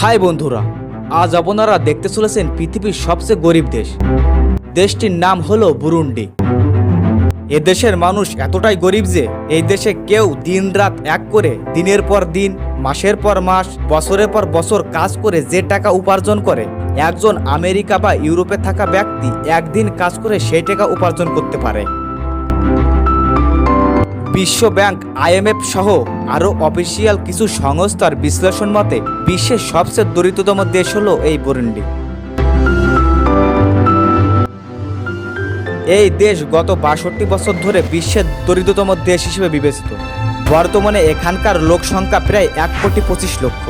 High বন্ধুরা, আজ আপনারা দেখতে চলেছেন পৃথিবীর সবচেয়ে গরিব দেশ। দেশটির নাম হলো বুরুন্ডি। এ দেশের মানুষ এতটাই গরিব যে, এই দেশে কেউ দিনরাত এক করে দিনের পর দিন, মাসের পর মাস, বছরের পর বছর কাজ করে যে টাকা উপার্জন করে, একজন আমেরিকা বা ইউরোপে থাকা ব্যক্তি একদিন কাজ করে সেই টাকা উপার্জন করতে পারে। বিশ্ব ব্যাংক আইএমএফ সহ আরও অফিসিয়াল কিছু সংস্থার বিশ্লেষণ মতে, বিশ্বের সবচেয়ে দরিদ্রতম দেশ হলো এই বুরুন্ডি। এই দেশ গত বাষট্টি বছর ধরে বিশ্বের দরিদ্রতম দেশ হিসেবে বিবেচিত। বর্তমানে এখানকার লোক সংখ্যা প্রায় এক কোটি পঁচিশ লক্ষ।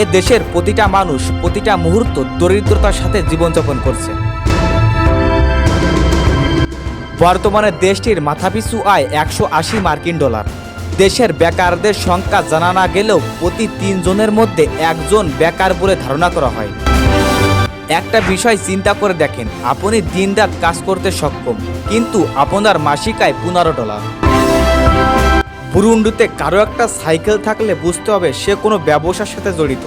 এ দেশের প্রতিটা মানুষ প্রতিটা মুহূর্ত দরিদ্রতার সাথে জীবনযাপন করছে। বর্তমানে দেশটির মাথাপিছু আয় একশো আশি মার্কিন ডলার। দেশের বেকারদের সংখ্যা জানা না গেলেও প্রতি তিনজনের মধ্যে একজন বেকার বলে ধারণা করা হয়। একটা বিষয় চিন্তা করে দেখেন, আপনি দিনরাত কাজ করতে সক্ষম, কিন্তু আপনার মাসিক আয় পনেরো ডলার। বুরুন্ডুতে কারও একটা সাইকেল থাকলে বুঝতে হবে সে কোনো ব্যবসার সাথে জড়িত।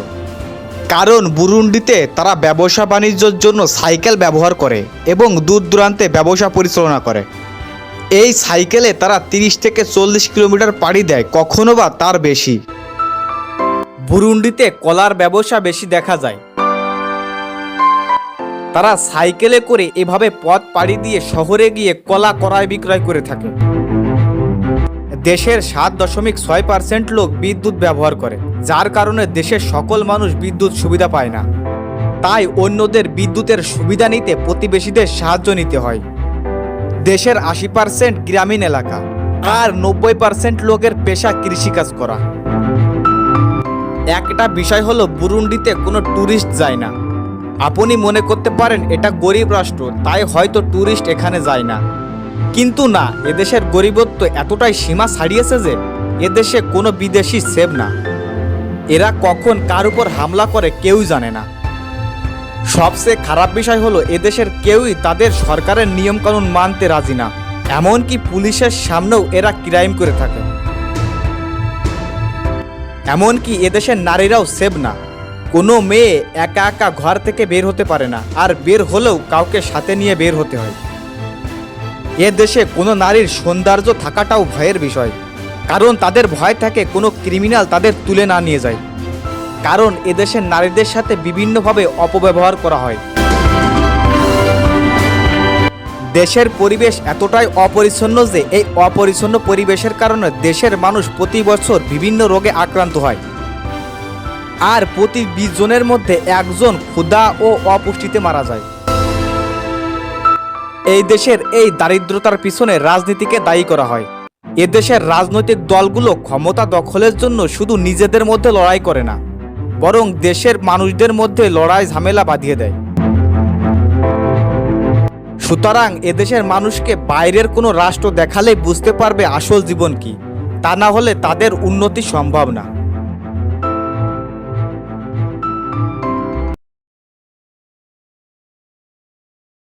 কারণ বুরুন্ডিতে তারা ব্যবসা বাণিজ্যের জন্য সাইকেল ব্যবহার করে এবং দূর দূরান্তে ব্যবসা পরিচালনা করে। এই সাইকেলে তারা তিরিশ থেকে চল্লিশ কিলোমিটার পাড়ি দেয়, কখনো বা তার বেশি। বুরুন্ডিতে কলার ব্যবসা বেশি দেখা যায়। তারা সাইকেলে করে এভাবে পথ পাড়ি দিয়ে শহরে গিয়ে কলা ক্রয় বিক্রয় করে থাকে। দেশের সাত দশমিক ছয় পার্সেন্ট লোক বিদ্যুৎ ব্যবহার করে, যার কারণে দেশের সকল মানুষ বিদ্যুৎ সুবিধা পায় না। তাই অন্যদের বিদ্যুতের সুবিধা নিতে প্রতিবেশীদের সাহায্য নিতে হয়। দেশের আশি পার্সেন্ট গ্রামীণ এলাকা আর নব্বই পার্সেন্ট লোকের পেশা কৃষিকাজ করা। একটা বিষয় হলো, বুরুন্ডিতে কোনো ট্যুরিস্ট যায় না। আপনি মনে করতে পারেন, এটা গরিব রাষ্ট্র, তাই হয়তো ট্যুরিস্ট এখানে যায় না। কিন্তু না, এদেশের গরিবত্ব এতটাই সীমা ছাড়িয়েছে যে এদেশে কোনো বিদেশি সেভ না। এরা কখন কার উপর হামলা করে কেউই জানে না। সবচেয়ে খারাপ বিষয় হলো এদেশের কেউই তাদের সরকারের নিয়মকানুন মানতে রাজি না। এমনকি পুলিশের সামনেও এরা ক্রাইম করে থাকে। এমনকি এদেশের নারীরাও সেভ না। কোনো মেয়ে একা একা ঘর থেকে বের হতে পারে না। আর বের হলেও কাউকে সাথে নিয়ে বের হতে হয়। এ দেশে কোনো নারীর সৌন্দর্য থাকাটাও ভয়ের বিষয়। কারণ তাদের ভয় থাকে কোনো ক্রিমিনাল তাদের তুলে না নিয়ে যায়। কারণ এদেশের নারীদের সাথে বিভিন্নভাবে অপব্যবহার করা হয়। দেশের পরিবেশ এতটাই অপরিচ্ছন্ন যে এই অপরিচ্ছন্ন পরিবেশের কারণে দেশের মানুষ প্রতি বছর বিভিন্ন রোগে আক্রান্ত হয়। আর প্রতি বিশ জনের মধ্যে একজন ক্ষুধা ও অপুষ্টিতে মারা যায়। এই দেশের এই দারিদ্রতার পিছনে রাজনীতিকে দায়ী করা হয়। এ দেশের রাজনৈতিক দলগুলো ক্ষমতা দখলের জন্য শুধু নিজেদের মধ্যে লড়াই করে না, বরং দেশের মানুষদের মধ্যে লড়াই ঝামেলা বাঁধিয়ে দেয়। সুতরাং এদেশের মানুষকে বাইরের কোনো রাষ্ট্র দেখালেই বুঝতে পারবে আসল জীবন কি, তা না হলে তাদের উন্নতি সম্ভব না।